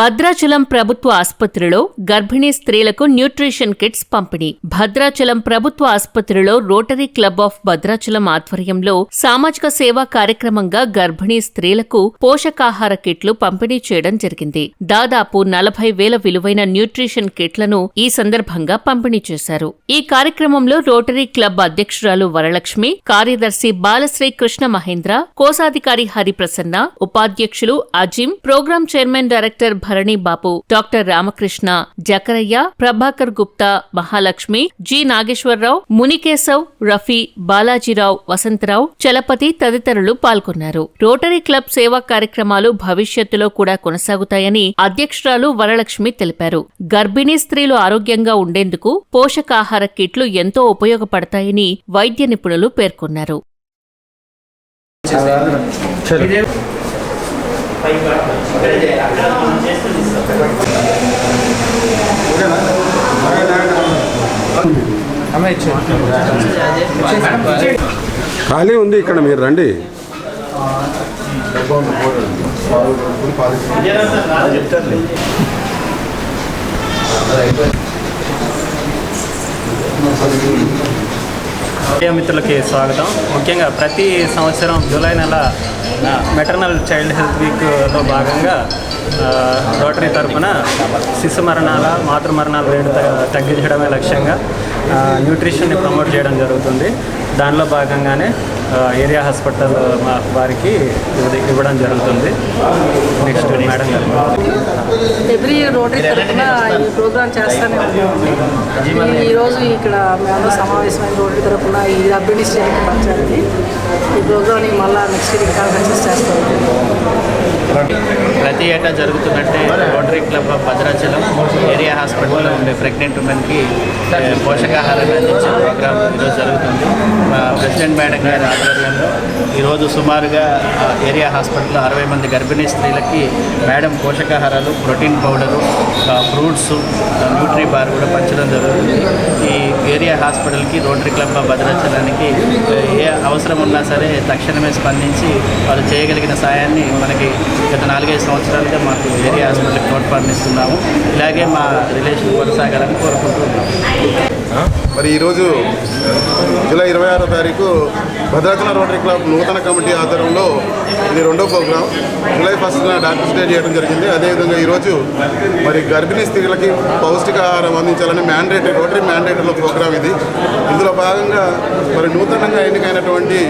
భద్రాచలం ప్రభుత్వ ఆసుపత్రిలో గర్భిణీ స్త్రీలకు న్యూట్రిషన్ కిట్స్ పంపిణీ. భద్రాచలం ప్రభుత్వ ఆసుపత్రిలో రోటరీ క్లబ్ ఆఫ్ భద్రాచలం ఆధ్వర్యంలో సామాజిక సేవా కార్యక్రమంగా గర్భిణీ స్త్రీలకు పోషకాహార కిట్లు పంపిణీ చేయడం జరిగింది. దాదాపు నలభై వేల విలువైన న్యూట్రిషన్ కిట్లను ఈ సందర్భంగా పంపిణీ చేశారు. ఈ కార్యక్రమంలో రోటరీ క్లబ్ అధ్యక్షురాలు వరలక్ష్మి కార్యదర్శి బాలశ్రీ కృష్ణ మహేంద్ర కోశాధికారి హరిప్రసన్న ఉపాధ్యక్షులు Azim program chairman director Bharani Bapu doctor Ramakrishna Zakaraiah Prabhakar Gupta Mahalakshmi G Nageswararao Munikeshav Rafi Balajirao Vasantharao Chalapathi తదితరులు పాల్గొన్నారు. రోటరీ క్లబ్ సేవా కార్యక్రమాలు భవిష్యత్తులో కూడా కొనసాగుతాయని అధ్యక్షురాలు వరలక్ష్మి తెలిపారు. గర్భిణీ స్త్రీలు ఆరోగ్యంగా ఉండేందుకు పోషకాహార కిట్లు ఎంతో ఉపయోగపడతాయని వైద్య నిపుణులు పేర్కొన్నారు. ఖాళీ ఉంది ఇక్కడ మీరు రండి. మీడియా మిత్రులకి స్వాగతం. ముఖ్యంగా ప్రతి సంవత్సరం జూలై నెల మెటర్నల్ చైల్డ్ హెల్త్ వీక్లో భాగంగా రోటరీ తరఫున శిశు మరణాల మాతృ మరణాల రేటు త- తగ్గించడమే లక్ష్యంగా న్యూట్రిషన్ని ప్రమోట్ చేయడం జరుగుతుంది. దానిలో భాగంగానే ఏరియా హాస్పిటల్ మా వారికి ఇవ్వడం జరుగుతుంది. నెక్స్ట్ మేడం గారు. ఎవ్రీ రోటరీ తరఫున ఈ ప్రోగ్రామ్ చేస్తూనే ఉన్నాము ఈరోజు ఇక్కడ మేము సమావేశమైన రోటరీ తరఫున ఈ స్త్రీలకు పంచాలి ఈ ప్రోగ్రామ్ని మళ్ళీ నెక్స్ట్ వీక్ ఇంకా సక్సెస్ చేస్తాము ప్రతి ఏటా జరుగుతున్నట్టే Rotary club of Bhadrachalam area హాస్పిటల్లో ఉండే ప్రెగ్నెంట్ ఉమెన్కి పోషకాహారం పోషకాహారాన్ని అందించే ప్రోగ్రామ్ ఈరోజు జరుగుతుంది. ప్రెసిడెంట్ మేడం గారి ఆధ్వర్యంలో ఈరోజు సుమారుగా ఏరియా హాస్పిటల్లో అరవై మంది గర్భిణీ స్త్రీలకి madam పోషకాహారాలు protein powder fruits nutri bar కూడా పంచడం జరుగుతుంది. ఈ ఏరియా హాస్పిటల్కి రోటరీ క్లబ్ ఆఫ్ భద్రాచలానికి ఏ, అవసరం ఉన్నా సరే తక్షణమే స్పందించి వాళ్ళు చేయగలిగిన సాయాన్ని మనకి గత నాలుగైదు సంవత్సరాలుగా మాకు ఏరియా హాస్పిటల్కి తోడ్పడిస్తున్నాము ఇలాగే మా రిలేషన్ కొనసాగాలని కోరుకుంటున్నాము మరి ఈరోజు జూలై ఇరవై ఆరో తారీఖు భద్రాచల రోటరీ క్లబ్ నూతన కమిటీ ఆధ్వర్యంలో ఇది రెండో ప్రోగ్రాం. జూలై ఫస్ట్న డాక్టర్స్ డే చేయడం జరిగింది. అదేవిధంగా ఈరోజు మరి గర్భిణీ స్త్రీలకి పౌష్టికాహారం అందించాలని మ్యాండేటరీ రోటరీ మ్యాండేటరీలో ప్రోగ్రాం ఇది. ఇందులో భాగంగా మరి నూతనంగా ఎన్నికైనటువంటి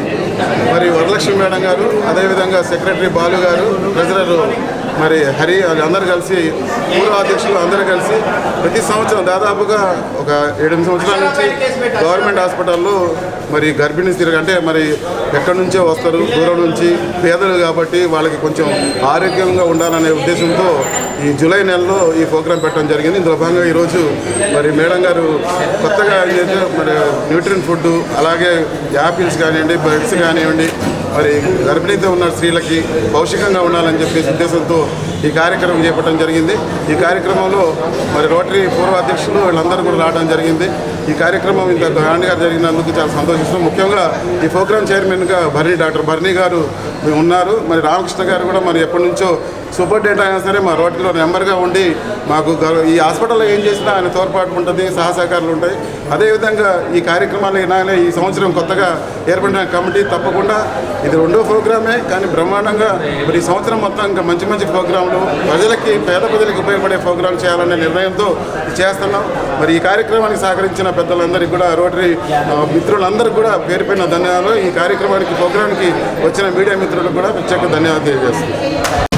మరి వరలక్ష్మి మేడం గారు అదేవిధంగా సెక్రటరీ బాలు గారు ట్రెజరర్ మరి హరి అందరూ కలిసి పూర్వ అధ్యక్షులు అందరూ కలిసి ప్రతి సంవత్సరం దాదాపుగా ఒక ఏడెనిమిది సంవత్సరాల నుంచి గవర్నమెంట్ హాస్పిటల్లో మరి గర్భిణీ స్త్రీలు అంటే మరి ఎక్కడి నుంచో వస్తారు దూరం నుంచి పేదలు కాబట్టి వాళ్ళకి కొంచెం ఆరోగ్యంగా ఉండాలనే ఉద్దేశంతో ఈ జూలై నెలలో ఈ ప్రోగ్రాం పెట్టడం జరిగింది. ఇందులో భాగంగా ఈరోజు మరి మేడం గారు కొత్తగా మరి న్యూట్రిన్ ఫుడ్ అలాగే యాపిల్స్ కానివ్వండి బర్డ్స్ కానివ్వండి మరి గర్భిణీతో ఉన్న స్త్రీలకి పౌష్టికంగా ఉండాలని చెప్పేసి ఉద్దేశంతో ఈ కార్యక్రమం చేపట్టడం జరిగింది. ఈ కార్యక్రమంలో మరి రోటరీ పూర్వ అధ్యక్షులు వీళ్ళందరూ కూడా రావడం జరిగింది. ఈ కార్యక్రమం ఇంత గ్రాండ్గా జరిగినందుకు చాలా సంతోషిస్తున్నాం. ముఖ్యంగా ఈ ప్రోగ్రామ్ చైర్మన్గా భరణి డాక్టర్ భరణి గారు ఉన్నారు. మరి రామకృష్ణ గారు కూడా మరి ఎప్పటి నుంచో సూపరింటెండెంట్ అయినా సరే మా రోడ్లో నెంబర్గా ఉండి మాకు ఈ హాస్పిటల్లో ఏం చేసినా ఆయన తోడ్పాటు ఉంటుంది సహసహకారాలు ఉంటాయి. అదేవిధంగా ఈ కార్యక్రమాలు ఇలానే ఈ సంవత్సరం కొత్తగా ఏర్పడిన కమిటీ తప్పకుండా ఇది రెండో ప్రోగ్రామే. కానీ బ్రహ్మాండంగా మరి ఈ సంవత్సరం మొత్తం ఇంకా మంచి మంచి ప్రోగ్రాం ప్రోగ్రాంలు ప్రజలకి పేద ప్రజలకు ఉపయోగపడే ప్రోగ్రాం చేయాలనే నిర్ణయంతో చేస్తున్నాం. మరి ఈ కార్యక్రమానికి సహకరించిన పెద్దలందరికీ కూడా రోటరీ మిత్రులందరికీ కూడా పేరు పైన ధన్యవాదాలు. ఈ కార్యక్రమానికి ప్రోగ్రాంకి వచ్చిన మీడియా మిత్రులకు కూడా ప్రత్యేక ధన్యవాదాలు తెలియజేస్తున్నాం.